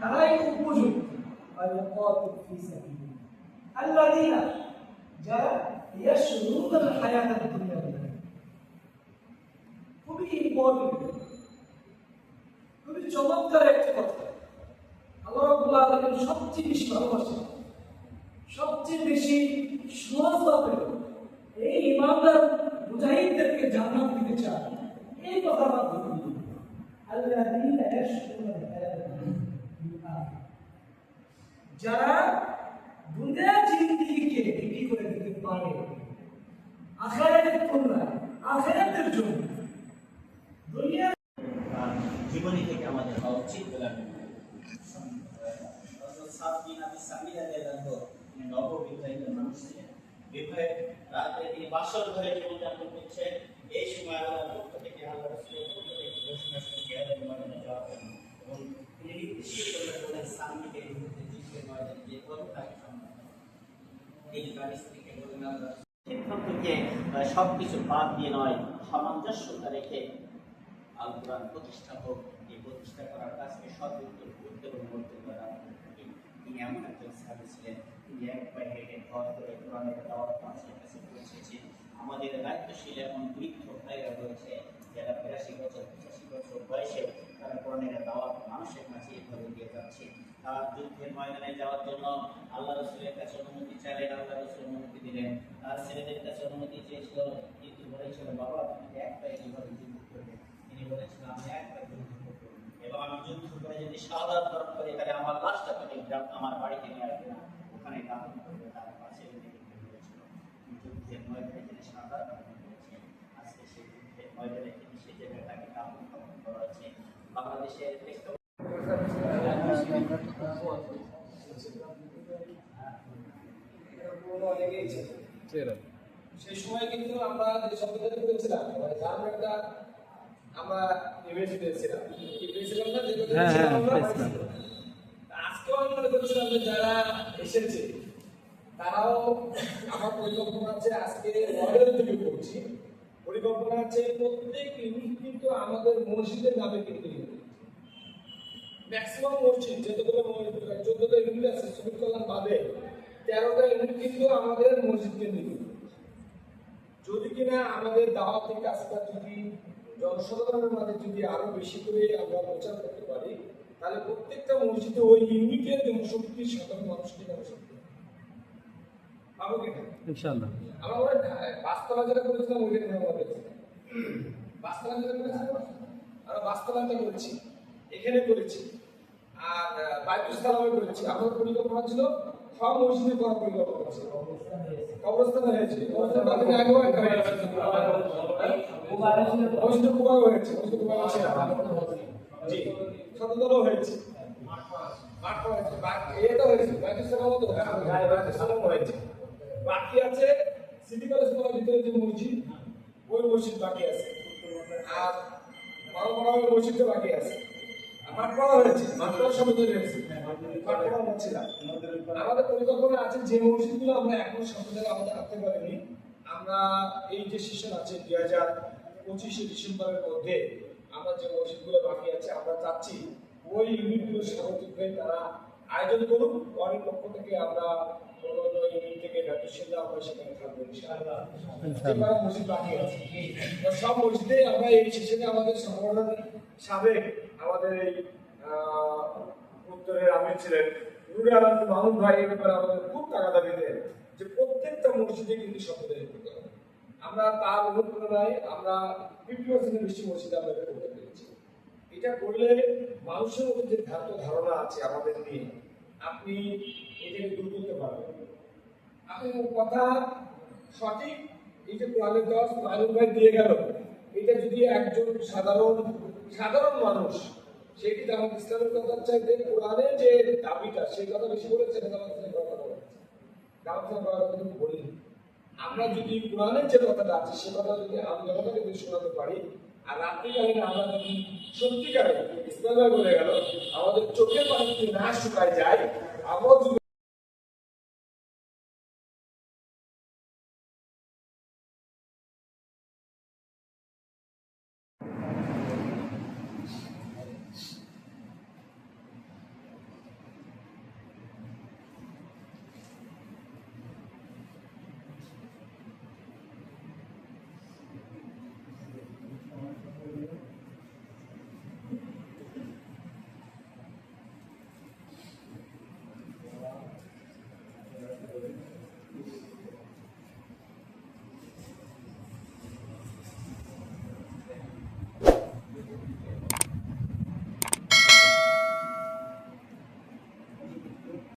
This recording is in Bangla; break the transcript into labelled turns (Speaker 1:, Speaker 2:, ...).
Speaker 1: তারাই উপযুক্ত। খুবই ইম্পর্টেন্ট খুবই চমৎকার একটি কথা। আল্লাহ সবচেয়ে বেশি ভালোবাসেন সবচেয়ে বেশি সহজভাবে এই ইমানদার মুজাহিদদেরকে জান্নাত দিতে চান এই কথার মাধ্যমে। আল্লাহ যারা দুনিয়া জিন্দিগিকে বিক্রি করে দিতে পারে, আখেরাতের তুলনায় আখেরাতের জন্য দুনিয়া
Speaker 2: জীবনী থেকে আমাদের হওয়া উচিত বলে আমি। এই সময় পক্ষ থেকে আল্লাহ রাসূলের পক্ষ থেকে ঘোষণা বাদ দিয়ে নয়, সামঞ্জস্যতা রেখে আল কোরআন প্রতিষ্ঠা হোক, এই প্রতিষ্ঠা করার কাজকে গুরুত্ব এবং তিনি এমন একজন ছিলেন, তিনি এক পায়ে হেঁটে ঘর করে কোরআনের মানুষের কাছে আমাদের দায়িত্বশীল এমন বৃদ্ধ ভাইরা রয়েছে যারা বিরাশি বছর পঁচাশি বছর বয়সে তারা দাওয়াত মানুষের কাছে এভাবে দিয়ে যাচ্ছে। তার যুদ্ধের ময়দানে যাওয়ার জন্য আল্লাহ রসুলের কাছে অনুমতি চাইলেন, আল্লাহ রসুল অনুমতি দিলেন। তার ছেলেদের কাছে অনুমতি চেয়েছিল, কিন্তু বলেছিল, বাবা তুমি এক পায়ে যুদ্ধ করবে। তিনি বলেছিলেন, আমি এক পায়ে যুদ্ধ করব। এবং আমি যুদ্ধ করে যদি সাধারণ বরণ করি, তাহলে আমার লাশটা আমার বাড়িতে নিয়ে আসবে না ওখানে দাফন করবে তার পাশে রেখে দিতে বলেছিল যুদ্ধের ময়দানে তিনি সাধারণ বরণ করেছেন আজকে সেই যুদ্ধের ময়দানে তিনি সেই জায়গায় তাকে দাফন কাফন করা হচ্ছে বাংলাদেশের
Speaker 1: সেই সময় কিন্তু আমরা যে করেছিলাম মানে একটা আমরা ইমেজ পেয়েছিলাম কি পেয়েছিলাম না যে
Speaker 3: হ্যাঁ,
Speaker 1: ছিলাম
Speaker 3: হ্যাঁ,
Speaker 1: আমরা?
Speaker 3: পেয়েছিলাম।
Speaker 1: আজকেও আমি মনে করছিলাম যে যারা এসেছে তারাও আমার পরিকল্পনা আছে আজকে মডেল থেকে করছি পরিকল্পনা আছে, প্রত্যেক ইউনিট কিন্তু আমাদের মসজিদের নামে কিন্তু ম্যাক্সিমাম মসজিদ, যতগুলো চোদ্দটা ইউনিট আছে শ্রমিক কল্যাণ বাদে, তেরোটা ইউনিট কিন্তু আমাদের মসজিদ কেন্দ্রিক যদি কিনা আমাদের দাওয়াতের কাজটা যদি জনসাধারণের মাঝে যদি আরও বেশি করে আমরা প্রচার করতে পারি, তাহলে প্রত্যেকটা মসজিদে ওই ইউনিটের জনশক্তি সাধারণ মানুষকে জনশক্তি পাবো কিনা
Speaker 3: ইনশাআল্লাহ।
Speaker 1: আমরা ওরা বাস্তলা যেটা করেছিলাম ওইটা নিয়ে আমরা বাস্তলা যেটা করেছিলাম আমরা বাস্তলাটা করেছি এখানে করেছি। আর সালামে করেছি। আমাদের পরিকল্পনা ছিল? সব মসজিদে করার পরিকল্পনা ছিল। কবরস্থানে হয়েছে। কবরস্থান বাতিল আগেও একটা হয়েছে মসজিদে কুবার হয়েছে। মসজিদে কুবার হয়েছে জি। সদরদলও হয়েছে। মাঠ হয়েছে এটা হয়েছে। বাইতুল তো হ্যাঁ বাইতুল সালামও হয়েছে। বাকি আছে সিটি কলেজ করার ভিতরে যে মসজিদ, ওই মসজিদ বাকি আছে। আর বড় বড় মসজিদটা বাকি আছে। মাঠ করা হয়েছে মাঠ সময় তৈরি হয়েছে মাঠ হচ্ছে না। আমাদের পরিকল্পনা আছে যে মসজিদগুলো আমরা এখনও সম্প্রদায় আমাদের আনতে পারিনি, আমরা এই যে সেশন আছে দুই হাজার পঁচিশে ডিসেম্বরের মধ্যে আমরা যে মসজিদগুলো বাকি আছে, আমরা চাচ্ছি ওই ইউনিটগুলো স্বাগতিক হয়ে তারা আয়োজন করুক। ওয়ার্ডের পক্ষ থেকে আমরা আমরা আমরা প্রত্যেকটা মসজিদে কিন্তু আমরা তার অনুপ্রেরণায় আমরা মসজিদে আমরা করতে পেরেছি এটা করলে মানুষের মধ্যে যে ধারণা আছে আমাদের নিয়ে আপনি এটাকে দূর করতে পারবেন কথা সঠিক, এই যে কোরআনের দশ মাহমুদ ভাই দিয়ে গেল, এটা যদি একজন সাধারণ সাধারণ মানুষ, সে কি ইসলামের কথা চাইতে কোরআনের যে দাবিটা, সেই কথা বেশি বলেছে জামাত ইসলামের ইসলামের বলিনি। আমরা যদি কোরআনের যে কথাটা আছে, সে কথা যদি আমি জনতাকে যদি শোনাতে পারি, আর রাত্রিকালীন আমরা যদি সত্যিকারে ইসলামে বলে গেল, আমাদের চোখের পানি যদি না শুকায় যায়, আমরাও